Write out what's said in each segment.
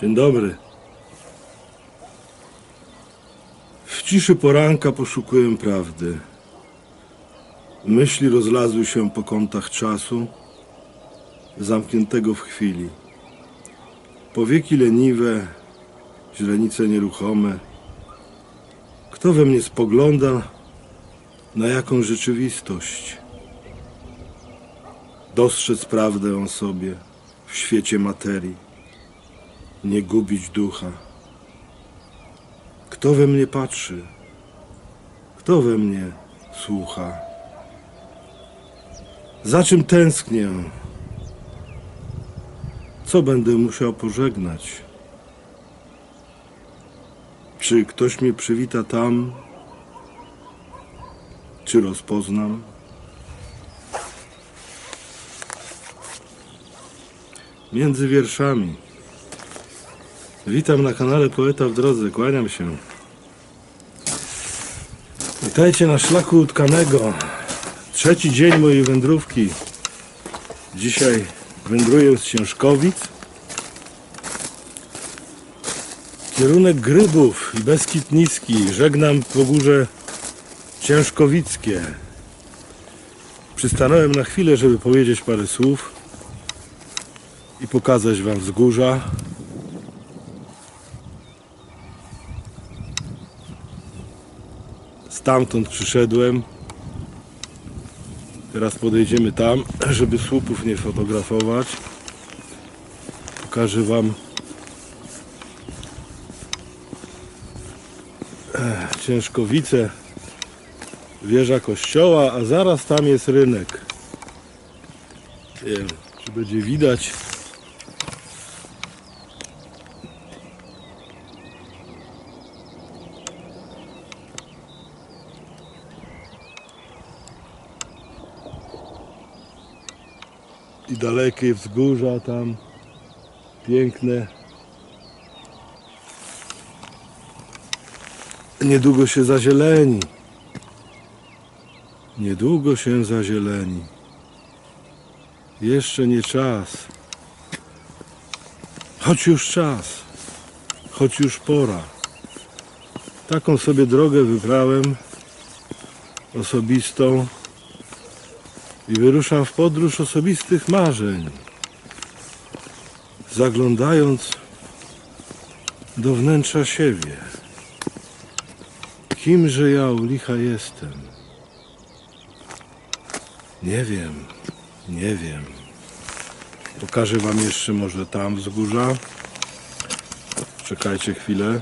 Dzień dobry. W ciszy poranka poszukuję prawdy. Myśli rozlazły się po kątach czasu, zamkniętego w chwili. Powieki leniwe, źrenice nieruchome. Kto we mnie spogląda na jaką rzeczywistość? Dostrzec prawdę o sobie w świecie materii nie gubić ducha. Kto we mnie patrzy? Kto we mnie słucha? Za czym tęsknię? Co będę musiał pożegnać? Czy ktoś mnie przywita tam? Czy rozpoznam? Między wierszami. Witam na kanale Poeta w Drodze, kłaniam się. Witajcie na szlaku utkanego. Trzeci dzień mojej wędrówki. Dzisiaj wędruję z Ciężkowic. Kierunek Grybów i Beskid Niski. Żegnam Pogórze Ciężkowickie. Przystanąłem na chwilę, żeby powiedzieć parę słów i pokazać Wam wzgórza. Stamtąd przyszedłem. Teraz podejdziemy tam, żeby słupów nie fotografować. Pokażę Wam Ciężkowice, wieża kościoła, a zaraz tam jest rynek. Nie wiem, czy będzie widać. Dalekie wzgórza tam piękne. Niedługo się zazieleni. Niedługo się zazieleni. Jeszcze nie czas. Choć już czas. Choć już pora. Taką sobie drogę wybrałem osobistą i wyruszam w podróż osobistych marzeń, zaglądając do wnętrza siebie. Kimże ja u licha jestem? Nie wiem, nie wiem. Pokażę wam jeszcze może tam wzgórza. Czekajcie chwilę.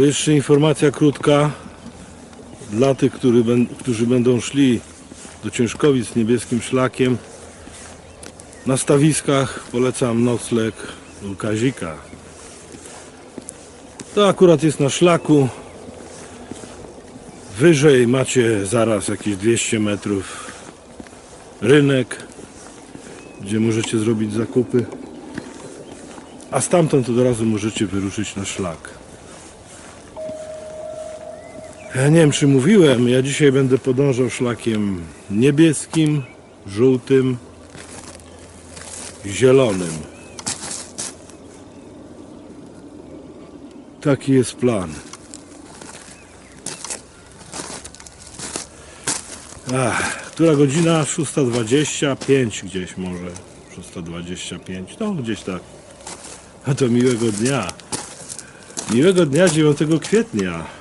To jeszcze informacja krótka dla tych, którzy będą szli do Ciężkowic niebieskim szlakiem. Na stawiskach polecam nocleg u Kazika. To akurat jest na szlaku. Wyżej macie zaraz jakieś 200 metrów rynek, gdzie możecie zrobić zakupy. A stamtąd od razu możecie wyruszyć na szlak. Ja nie wiem, czy mówiłem, ja dzisiaj będę podążał szlakiem niebieskim, żółtym, zielonym. Taki jest plan. Ach, która godzina? 6.25 gdzieś może. 6.25, no gdzieś tak. A to miłego dnia. Miłego dnia 9 kwietnia.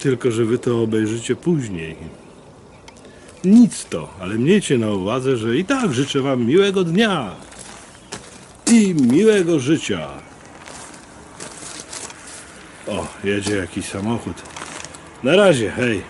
Tylko, że wy to obejrzycie później. nic to, ale miejcie na uwadze, że i tak życzę Wam miłego dnia i miłego życia. O, jedzie jakiś samochód. Na razie, hej.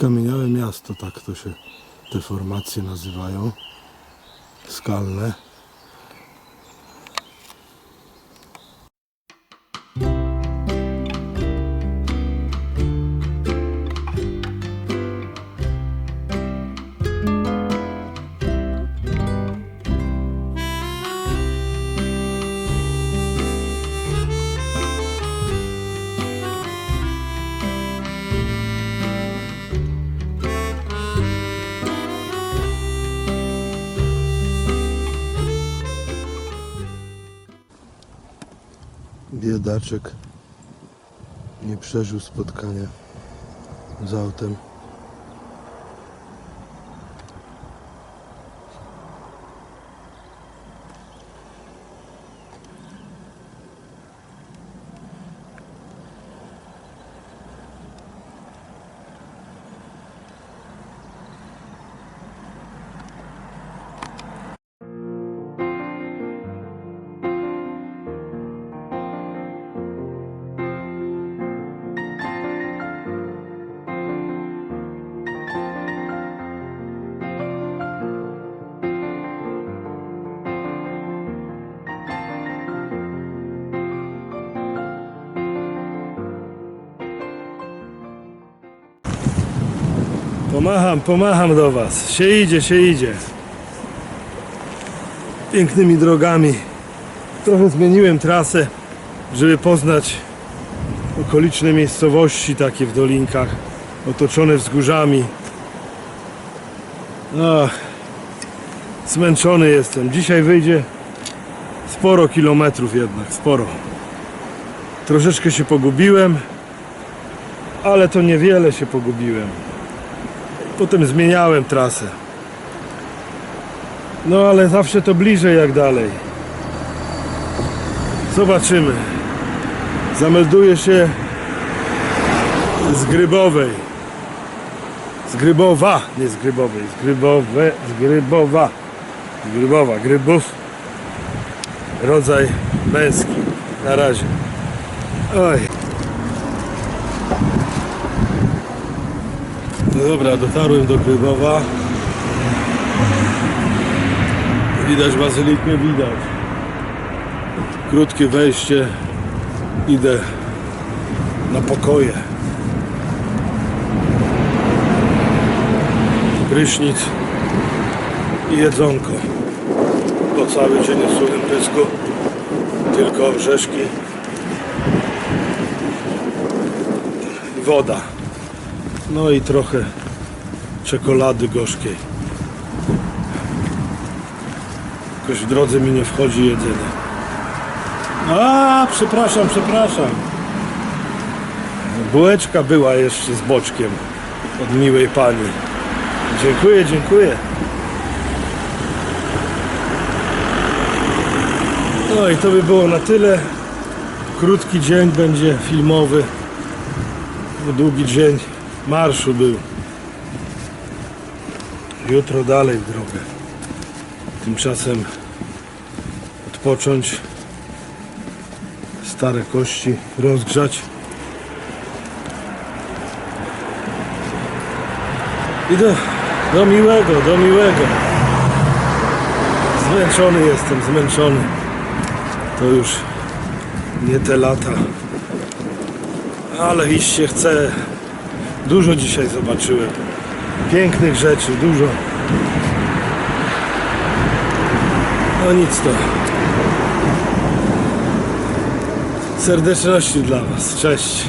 Skamieniałe miasto, tak to się te formacje nazywają. Skalne. Biedaczek nie przeżył spotkania z autem. Pomacham, pomacham do Was. Się idzie, się idzie. Pięknymi drogami. Trochę zmieniłem trasę, żeby poznać okoliczne miejscowości takie w dolinkach, otoczone wzgórzami. Ach, zmęczony jestem. Dzisiaj wyjdzie sporo kilometrów jednak, sporo. Troszeczkę się pogubiłem, ale to niewiele się pogubiłem. Potem zmieniałem trasę. No ale zawsze to bliżej jak dalej. Zobaczymy. Zamelduję się z Grybowej. Z Grybowa, nie z Grybowej, z Grybowe, z Grybowa. Z Grybowa, Grybów. Rodzaj męski. Na razie. Oj. No dobra, dotarłem do Grybowa. Widać bazylikę, widać. Krótkie wejście. Idę na pokoje. Prysznic i jedzonko. Po cały dzień w suchym pysku. Tylko orzeszki. Woda. No i trochę czekolady gorzkiej. Jakoś w drodze mi nie wchodzi jedzenie. A, przepraszam, przepraszam. Bułeczka była jeszcze z boczkiem od miłej pani. Dziękuję, dziękuję. No i to by było na tyle. Krótki dzień będzie filmowy. Długi dzień marszu był. Jutro dalej w drogę. Tymczasem odpocząć, stare kości rozgrzać. I do, do miłego, do miłego. Zmęczony jestem, zmęczony. To już nie te lata. Ale iść się chce. Dużo dzisiaj zobaczyłem. Pięknych rzeczy, dużo. No nic to. Serdeczności dla Was. Cześć.